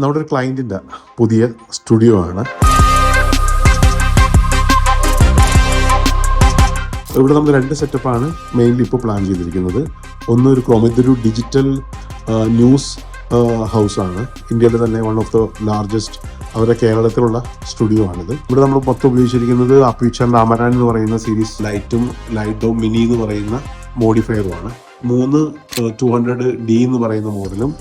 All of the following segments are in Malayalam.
നമ്മുടെ ഒരു ക്ലയന്റിന്റെ പുതിയ സ്റ്റുഡിയോ ആണ്. ഇവിടെ നമ്മൾ രണ്ട് സെറ്റപ്പാണ് മെയിൻലി ഇപ്പോൾ പ്ലാൻ ചെയ്തിരിക്കുന്നത്. ഒന്ന് ഒരു ക്രോമ ഇതൊരു ഡിജിറ്റൽ ന്യൂസ് ഹൗസാണ് ഇന്ത്യയിലെ തന്നെ വൺ ഓഫ് ദ ലാർജസ്റ്റ് അവരുടെ കേരളത്തിലുള്ള സ്റ്റുഡിയോ ആണിത്. ഇവിടെ നമ്മൾ മൊത്തം ഉപയോഗിച്ചിരിക്കുന്നത് അപ്പീച്ചർ രാമരാൻ എന്ന് പറയുന്ന സീരീസ് ലൈറ്റും ലൈറ്റോ മിനി എന്ന് പറയുന്ന മോഡിഫയറുമാണ് മൂന്ന് ടു ഹൺഡ്രഡ് ഡി എന്ന് പറയുന്ന മോഡലും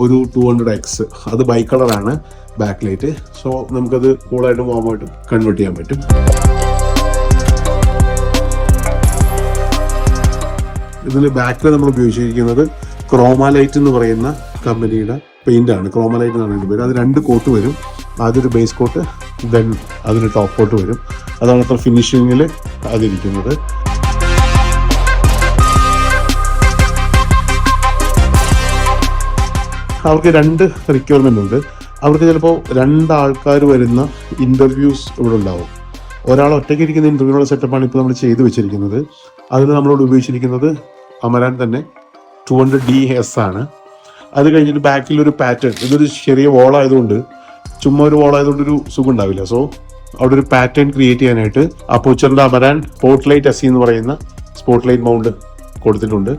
ഒരു ടു ഹൺഡ്രഡ് എക്സ് അത് ബൈ കളറാണ് ബാക്ക് ലൈറ്റ് സോ നമുക്കത് കൂളായിട്ടും വാമായിട്ടും കൺവേർട്ട് ചെയ്യാൻ പറ്റും. ഇതിൽ ബാക്കിൽ നമ്മൾ ഉപയോഗിച്ചിരിക്കുന്നത് ക്രോമാലൈറ്റ് എന്ന് പറയുന്ന കമ്പനിയുടെ പെയിന്റ് ആണ്. ക്രോമാലൈറ്റ് എന്ന് അതിന്റെ പേര്. അത് രണ്ട് കോട്ട് വരും. ആദ്യം ഒരു ബേസ് കോട്ട് ദെൻ അതിന് ടോപ്പ് കോട്ട് വരും. അതാണ് അത്ര ഫിനിഷിങ്ങിൽ അതിരിക്കുന്നത് അവർക്ക് രണ്ട് റിക്വയർമെന്റ് ഉണ്ട്. അവർക്ക് ചിലപ്പോൾ രണ്ടാൾക്കാർ വരുന്ന ഇന്റർവ്യൂസ് ഇവിടെ ഉണ്ടാവും. ഒരാൾ ഒറ്റയ്ക്ക് ഇരിക്കുന്ന ഇന്റർവ്യൂനുള്ള സെറ്റപ്പാണ് ഇപ്പോൾ നമ്മൾ ചെയ്തു വെച്ചിരിക്കുന്നത്. അതിൽ നമ്മളോട് ഉപയോഗിച്ചിരിക്കുന്നത് അമരാൻ തന്നെ ടു ഹൺഡ്രഡ് ഡി എസ് ആണ്. അത് കഴിഞ്ഞിട്ട് ബാക്കിൽ ഒരു പാറ്റേൺ ഇതൊരു ചെറിയ വോൾ ആയതുകൊണ്ട് ചുമ്മാ ഒരു വോൾ ആയതുകൊണ്ട് ഒരു സുഖം ഉണ്ടാവില്ല. സോ അവിടെ ഒരു പാറ്റേൺ ക്രിയേറ്റ് ചെയ്യാനായിട്ട് ആ പൂച്ചറിന്റെ അമരാൻ സ്പോട്ട് ലൈറ്റ് എസ് എന്ന് പറയുന്ന സ്പോട്ട് ലൈറ്റ് മൗണ്ട് കൊടുത്തിട്ടുണ്ട്.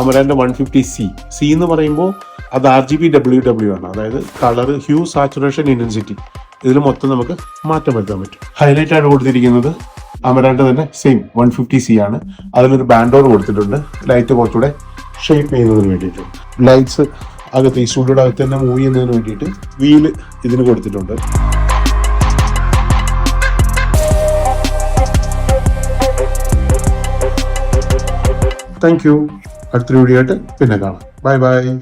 അമരാന്റെ വൺ ഫിഫ്റ്റി സി സി എന്ന് പറയുമ്പോൾ അത് R G B W W ആണ്. അതായത് കളർ ഹ്യൂ സാച്ചുറേഷൻ ഇന്റൻസിറ്റി ഇതിൽ മൊത്തം നമുക്ക് മാറ്റം വരുത്താൻ പറ്റും. ഹൈലൈറ്റ് ആണ് കൊടുത്തിരിക്കുന്നത്. അമരാന്റെ തന്നെ സെയിം വൺ ഫിഫ്റ്റി സി ആണ്. അതിനൊരു ബാൻഡോർ കൊടുത്തിട്ടുണ്ട്. ലൈറ്റ് കുറച്ചുകൂടെ ഷേപ്പ് ചെയ്യുന്നതിന് വേണ്ടിയിട്ട്. ലൈറ്റ്സ് അകത്ത് ഈ സ്റ്റുഡിയോയുടെ അകത്ത് തന്നെ മൂവ് ചെയ്യുന്നതിന് വേണ്ടിയിട്ട് വീൽ ഇതിന് കൊടുത്തിട്ടുണ്ട്. Thank you. അടുത്തൊരു വീഡിയോ ആയിട്ട് പിന്നെ കാണാം. Bye bye.